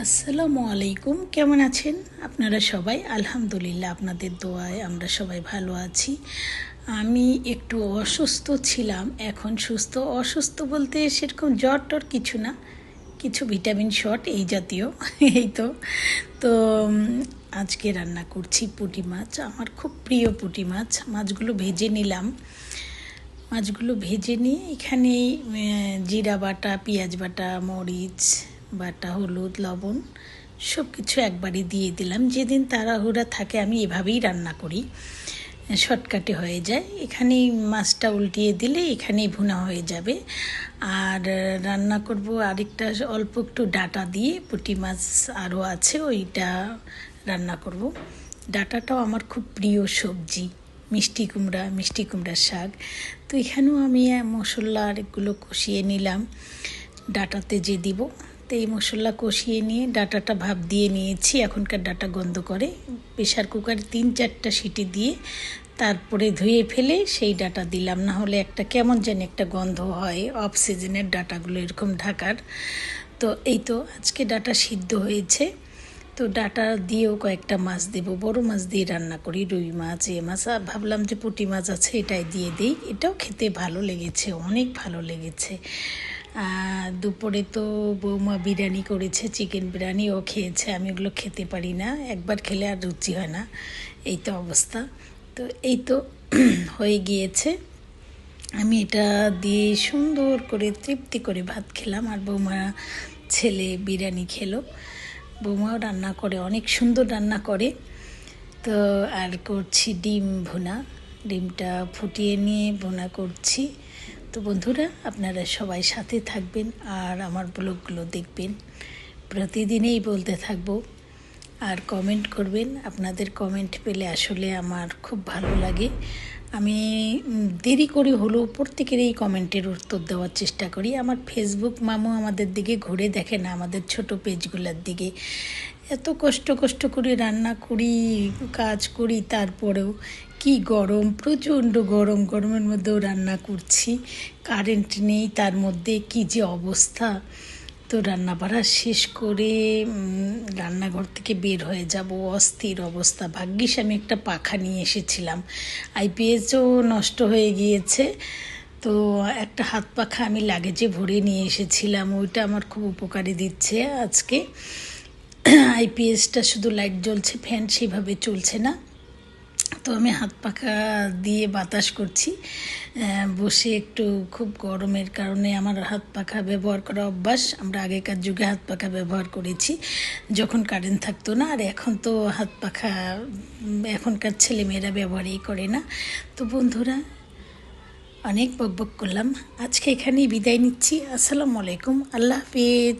আসসালামু আলাইকুম। কেমন আছেন? আপনারা সবাই? আলহামদুলিল্লাহ, আপনাদের দোয়ায় আমরা সবাই ভালো আছি। আমি একটু অসুস্থ ছিলাম, এখন সুস্থ। অসুস্থ বলতে সেরকম জ্বর টর কিছু না, কিছু ভিটামিন শট এই জাতীয়, এই তো। তো আজকে রান্না করছি পুঁটি মাছ, আমার খুব প্রিয় পুঁটি মাছ, মাছগুলো ভেজে নিলাম। মাছগুলো ভেজে নিয়ে এখানে জিরা বাটা, পেঁয়াজ বাটা, মরিচ বাটা, হলুদ, লবণ সব কিছু একবারই দিয়ে দিলাম। যেদিন তাড়াহুড়া থাকে আমি এভাবেই রান্না করি। শর্টকাটে হয়ে যায়। এখানেই মাছটা উল্টিয়ে দিলে এখানেই ভুনা হয়ে যাবে। আর রান্না করব আরেকটা, অল্প একটু ডাটা দিয়ে। পুঁটি মাছ আরও আছে, ওইটা রান্না করব। ডাটাটাও আমার খুব প্রিয় সবজি, মিষ্টি কুমড়া, মিষ্টি কুমড়ার শাক। তো এখানেও আমি মশলা আর এগুলো কষিয়ে নিলাম। ডাটাতে যে দিব। তো এই মশলা কষিয়ে নিয়ে ডাটাটা ভাপ দিয়ে নিয়েছি। এখনকার ডাটা গন্ধ করে। প্রেশার কুকারে তিন চারটা সিটি দিয়ে তারপরে ধুয়ে ফেলে সেই ডাটা দিলাম। না হলে একটা কেমন জানি একটা গন্ধ হয়। অফ সিজনের ডাটাগুলো এরকম ঢাকার। তো এই তো আজকে ডাটা সিদ্ধ হয়েছে। তো ডাটা দিয়েও কয়েকটা মাছ দেব। বড় মাছ দিয়ে রান্না করি, রুই মাছ, এ মাছ। ভাবলাম যে পুঁটি মাছ আছে এটাই দিয়ে দিই। এটাও খেতে ভালো লেগেছে, অনেক ভালো লেগেছে। দুপুরে তো বৌমা বিরিয়ানি করেছে চিকেন বিরিয়ানি, ও খেয়েছে, আমি ওগুলো খেতে পারি না। একবার খেলে আর রুচি হয় না। এই তো অবস্থা। তো এই তো হয়ে গিয়েছে। আমি এটা দিয়ে সুন্দর করে তৃপ্তি করে ভাত খেলাম আর বৌমা ছেলে বিরিয়ানি খেলো। বৌমাও রান্না করে, অনেক সুন্দর রান্না করে। তো আর করছি ডিম ভুনা। ডিমটা ফুটিয়ে নিয়ে ভুনা করছি। তো বন্ধুরা, আপনারা সবাই সাথে থাকবেন আর আমার ব্লগগুলো দেখবেন। প্রতিদিনেই বলতে থাকব আর কমেন্ট করবেন। আপনাদের কমেন্ট পেলে আসলে আমার খুব ভালো লাগে। আমি দেরি করে হলেও প্রত্যেকের এই কমেন্টের উত্তর দেওয়ার চেষ্টা করি। আমার ফেসবুক মামু আমাদের দিকে ঘুরে দেখে না, আমাদের ছোট পেজগুলোর দিকে। এত কষ্ট কষ্ট করে রান্না করি, কাজ করি, তারপরেও কি গরম, প্রচণ্ড গরম, গরমের মধ্যেও রান্না করছি। কারেন্ট নেই, তার মধ্যে কি যে অবস্থা। তো রান্না বাড়া শেষ করে রান্নাঘর থেকে বের হয়ে যাব। অস্থির অবস্থা। ভাগ্যিস আমি একটা পাখা নিয়ে এসেছিলাম। আইপিএসও নষ্ট হয়ে গিয়েছে। তো একটা হাত পাখা আমি লাগেজে ভরে নিয়ে এসেছিলাম। ওইটা আমার খুব উপকারে দিচ্ছে আজকে। আইপিএসটা শুধু লাইট জ্বলছে ফ্যান সেভাবে চলছে না। তো আমি হাত পাখা দিয়ে বাতাস করছি বসে একটু খুব গরমের কারণে আমার হাত পাখা ব্যবহার করা অভ্যাস। আমরা আগেকার যুগে হাত পাখা ব্যবহার করেছি, যখন কারেন্ট থাকতো না, আর এখন তো হাত পাখা এখনকার ছেলেমেয়েরা ব্যবহারই করে না। তো বন্ধুরা, অনেক বকবক করলাম। আজকে এখানেই বিদায় নিচ্ছি। আসসালামু আলাইকুম। আল্লাহ হাফিজ।